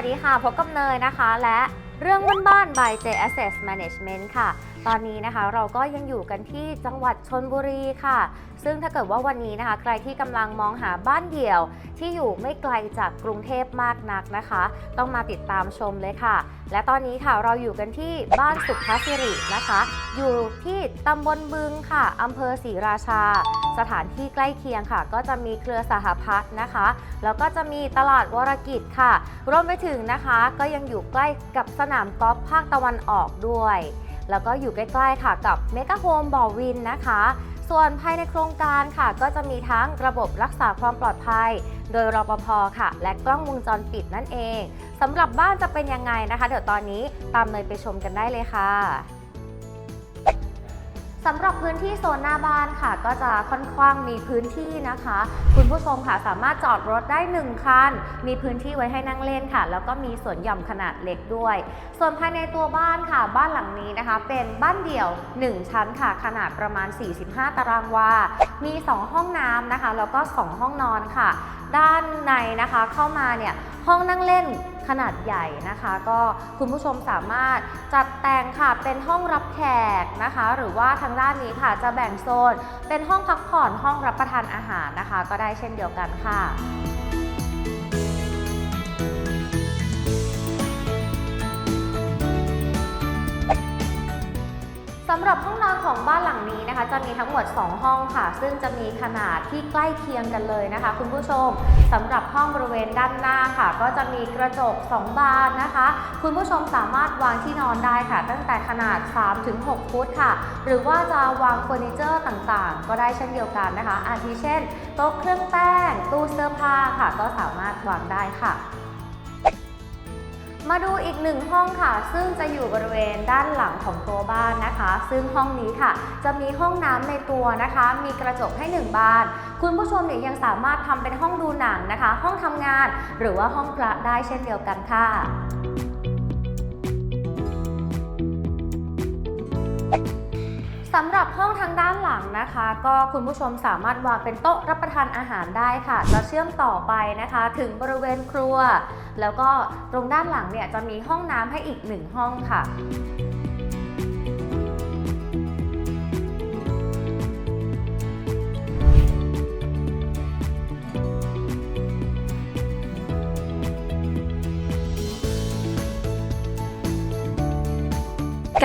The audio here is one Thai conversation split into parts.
วัสดีค่ะ พบกับเนยนะคะ และเรื่องบ้านๆ by J Assets Management ค่ะ ตอนนี้นะคะเราก็ยังอยู่กันที่จังหวัดชนบุรีค่ะ ซึ่งถ้าเกิดว่าวันนี้นะคะ ใครที่กำลังมองหาบ้านเดี่ยว ที่อยู่ไม่ไกลจากกรุงเทพมากนักนะคะ ต้องมาติดตามชมเลยค่ะ และตอนนี้ค่ะเราอยู่กันที่บ้านสุขสิรินะคะ อยู่ที่ตำบลบึงค่ะอำเภอศรีราชา สถานที่ใกล้เคียงค่ะ ก็จะมีเครือสหพัฒน์นะคะ แล้วก็จะมีตลาดวรกิจค่ะรวมไปถึงนะคะ ก็ยังอยู่ใกล้กับสนามกอล์ฟภาคตะวันออกด้วย แล้วก็อยู่ใกล้ๆค่ะกับเมกะโฮมบอวินนะคะ ส่วนภายในโครงการค่ะ ก็จะมีทั้งระบบรักษาความปลอดภัย โดยรปภค่ะ และกล้องวงจรปิดนั่นเองสำหรับบ้านจะเป็นยังไงนะคะ เดี๋ยวตอนนี้ตามเนยไปชมกันได้เลยค่ะ สำหรับพื้นที่โซนหน้าบ้านค่ะ ก็จะค่อนข้างมีพื้นที่นะคะ คุณผู้ชมค่ะสามารถจอดรถได้ 1 คัน มีพื้นที่ไว้ให้นั่งเล่นค่ะ แล้วก็มีสวนหย่อมขนาดเล็กด้วย ส่วนภายในตัวบ้านค่ะ บ้านหลังนี้นะคะ เป็นบ้านเดี่ยว 1 ชั้นค่ะ ขนาดประมาณ 45 ตารางวา มี 2 ห้องน้ำนะคะ แล้วก็ 2 ห้องนอนค่ะ ด้านในนะคะเข้ามาเนี่ยห้องนั่งเล่น ขนาดใหญ่นะคะ ก็คุณผู้ชมสามารถจัดแต่งค่ะเป็นห้องรับแขกนะคะ หรือว่าทางด้านนี้ค่ะจะแบ่งโซน เป็นห้องพักผ่อนห้องรับประทานอาหารนะคะ ก็ได้เช่นเดียวกันค่ะำหรับห้องนอนของบ้านหลังนี้นะคะ จะมีทั้งหมด 2 ห้องค่ะ ซึ่งจะมีขนาดที่ใกล้เคียงกันเลยนะคะ คุณผู้ชมสำหรับห้องบริเวณด้านหน้าค่ะ ก็จะมีกระจก 2 บานนะคะ คุณผู้ชมสามารถวางที่นอนได้ค่ะ ตั้งแต่ขนาด 3-6 ฟุตค่ะ หรือว่าจะวางเฟอร์นิเจอร์ต่างๆ ก็ได้เช่นเดียวกันนะคะ อาทิเช่น โต๊ะเครื่องแป้งตู้เสื้อผ้าค่ะ ก็สามารถวางได้ค่ะ มาดูอีกหนึ่งห้องค่ะ ซึ่งจะอยู่บริเวณด้านหลังของตัวบ้านนะคะ ซึ่งห้องนี้ค่ะ จะมีห้องน้ำในตัวนะคะ มีกระจกให้หนึ่งบาน คุณผู้ชมเนี่ยยังสามารถทำเป็นห้องดูหนังนะคะ ห้องทำงาน หรือว่าห้องพระได้เช่นเดียวกันค่ะ สำหรับห้องทางด้านหลังนะคะ ก็คุณผู้ชมสามารถวางเป็นโต๊ะรับประทานอาหารได้ค่ะจะเชื่อมต่อไปนะคะ ถึงบริเวณครัว แล้วก็ตรงด้านหลังเนี่ยจะมีห้องน้ำให้อีกหนึ่งห้องค่ะ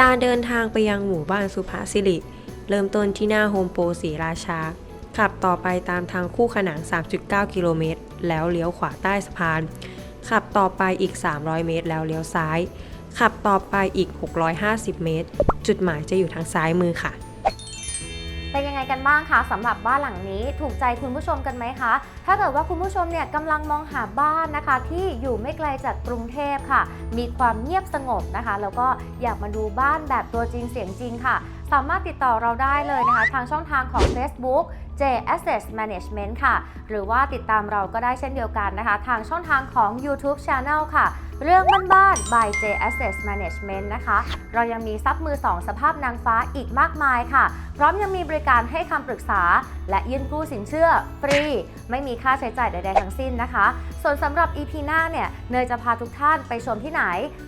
การเดินทางไปยังหมู่บ้านสุภาสิริ เริ่มต้นที่หน้าโฮมโปรสีราชา ขับต่อไปตามทางคู่ขนาน 3.9 กิโลเมตร แล้วเลี้ยวขวาใต้สะพาน ขับต่อไปอีก 300 เมตร แล้วเลี้ยวซ้าย ขับต่อไปอีก 650 เมตร จุดหมายจะอยู่ทางซ้ายมือค่ะ เป็นยังไง กันบ้างคะสำหรับบ้านหลังนี้ถูกใจคุณผู้ชมกันไหมคะ ถ้าเกิดว่าคุณผู้ชมเนี่ยกำลังมองหาบ้านนะคะ ที่อยู่ไม่ไกลจากกรุงเทพค่ะ มีความเงียบสงบนะคะ แล้วก็อยากมาดูบ้านแบบตัวจริงเสียงจริงค่ะ สามารถติดต่อเราได้เลยนะคะ ทางช่องทางของ Facebook J Assets Management ค่ะ หรือว่าติดตามเราก็ได้เช่นเดียวกันนะคะ ทางช่องทางของ YouTube Channel ค่ะ เรื่องบ้านๆ by J Assets Management นะคะ เรายังมีซับมือ 2 สภาพนางฟ้าอีกมากมายค่ะ พร้อมยังมีบริการให้คำปรึกษา และยื่นกู้สินเชื่อฟรี ไม่มีค่าใช้จ่ายใด ๆ ทั้งสิ้นนะคะ ส่วนสำหรับ EP หน้าเนี่ยเนยจะพาทุกท่านไปชมที่ไหน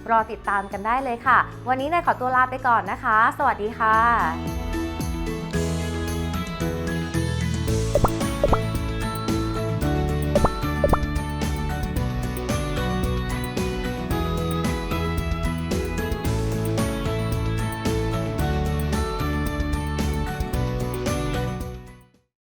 รอติดตามกันได้เลยค่ะ วันนี้เนยขอตัวลาไปก่อนนะคะ สวัสดีค่ะ